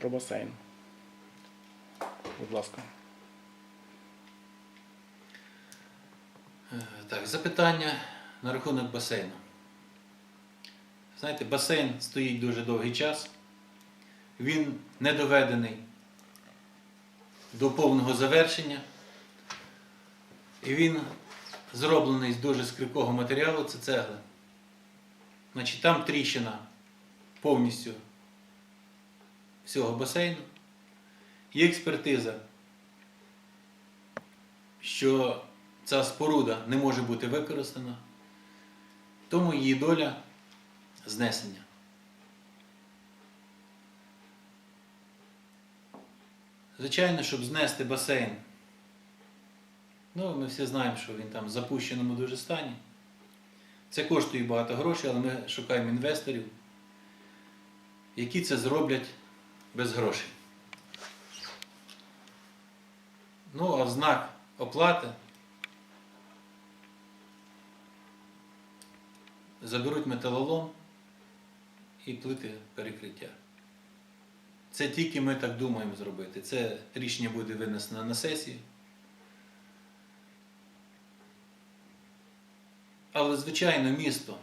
про басейн. Будь ласка. Е, Так, запитання на рахунок басейну. Знаєте, басейн стоїть дуже довгий час. Він не доведений до повного завершення. І він зроблений з дуже скрипкого матеріалу, це цегли. Значить, там тріщина повністю всього басейну. Є експертиза, що ця споруда не може бути використана, тому її доля знесення. Звичайно, щоб знести басейн, ну, ми всі знаємо, що він там в запущеному дуже стані. Це коштує багато грошей, але ми шукаємо інвесторів, які це зроблять без грошей. Ну, а в знак оплати заберуть металолом і плити перекриття. Це тільки ми так думаємо зробити. Це рішення буде винесено на сесію. Але, звичайно, місто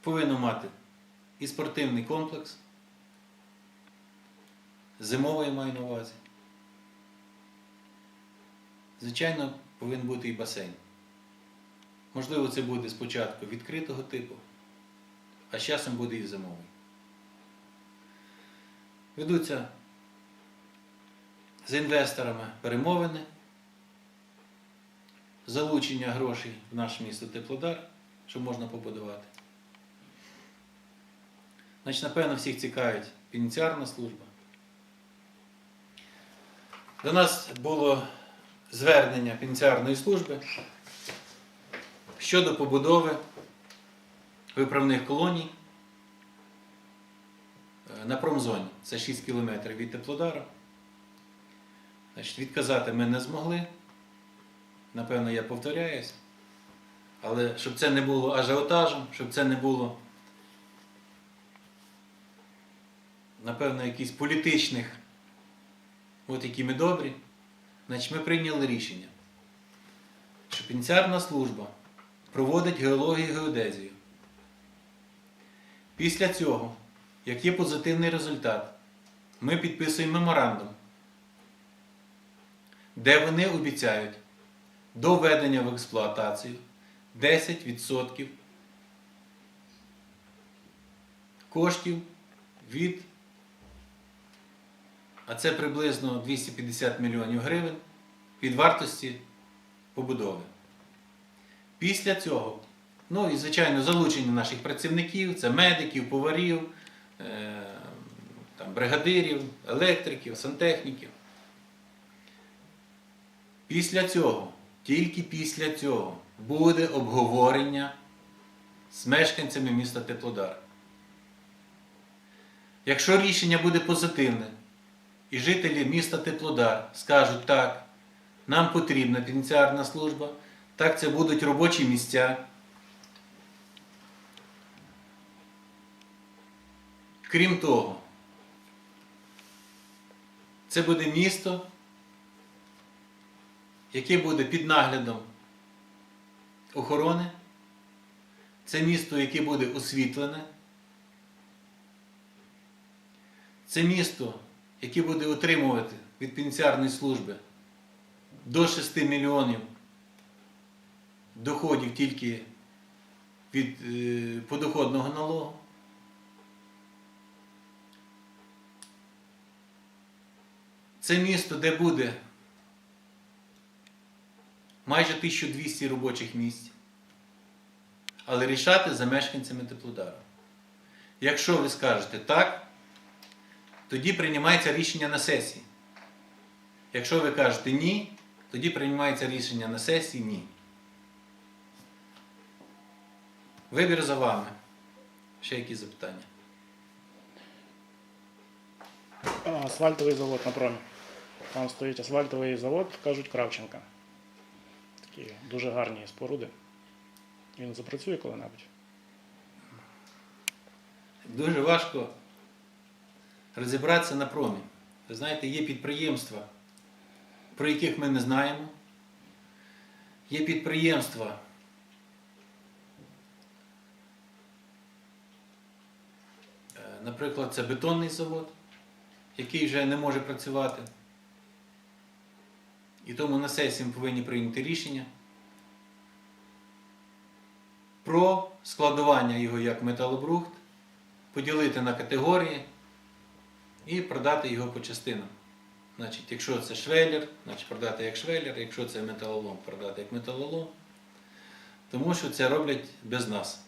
повинно мати і спортивний комплекс, зимовий я маю на увазі. Звичайно, повинен бути і басейн. Можливо, це буде спочатку відкритого типу, а з часом буде і зимовий. Ведуться з інвесторами перемовини, залучення грошей в наше місто Теплодар, що можна побудувати. Значить, напевно, всіх цікавить пеніціарна служба. До нас було звернення пеніціарної служби щодо побудови виправних колоній е, на промзоні. Це 6 кілометрів від Теплодара. Значить, відказати ми не змогли. Напевно, я повторяюсь. Але щоб це не було ажіотажем, щоб це не було, напевно, якихось політичних, от які ми добрі, значить ми прийняли рішення, що пенітенціарна служба проводить геологію і геодезію. Після цього, як є позитивний результат, ми підписуємо меморандум, де вони обіцяють до введення в експлуатацію 10% коштів від, а це приблизно 250 мільйонів гривень від вартості побудови. Після цього, ну і звичайно, залучення наших працівників, це медиків, поварів, е, там, бригадирів, електриків, сантехніків. Після цього, тільки після цього, буде обговорення з мешканцями міста Теплодар. Якщо рішення буде позитивне, і жителі міста Теплодар скажуть так, нам потрібна пенітенціарна служба, так це будуть робочі місця. Крім того, це буде місто, яке буде під наглядом охорони. Це місто, яке буде освітлене. Це місто, яке буде отримувати від пенітенціарної служби до 6 мільйонів доходів тільки від е, подоходного налогу. Це місто, де буде майже 1200 робочих місць, але рішати за мешканцями Теплодару. Якщо ви скажете так, тоді приймається рішення на сесії. Якщо ви кажете ні, тоді приймається рішення на сесії ні. Вибір за вами. Ще якісь запитання? Асфальтовий завод на промі. Там стоїть асфальтовий завод, кажуть Кравченка. Такі дуже гарні споруди. Він запрацює коли-небудь. Дуже важко розібратися на промі. Ви знаєте, є підприємства, про яких ми не знаємо. Є підприємства, е, наприклад, це бетонний завод, який вже не може працювати. І тому на сесії ми повинні прийняти рішення про складування його як металобрухт, поділити на категорії і продати його по частинам. Значить, якщо це швеллер, значить продати як швеллер, якщо це металолом, продати як металолом. Тому що це роблять без нас.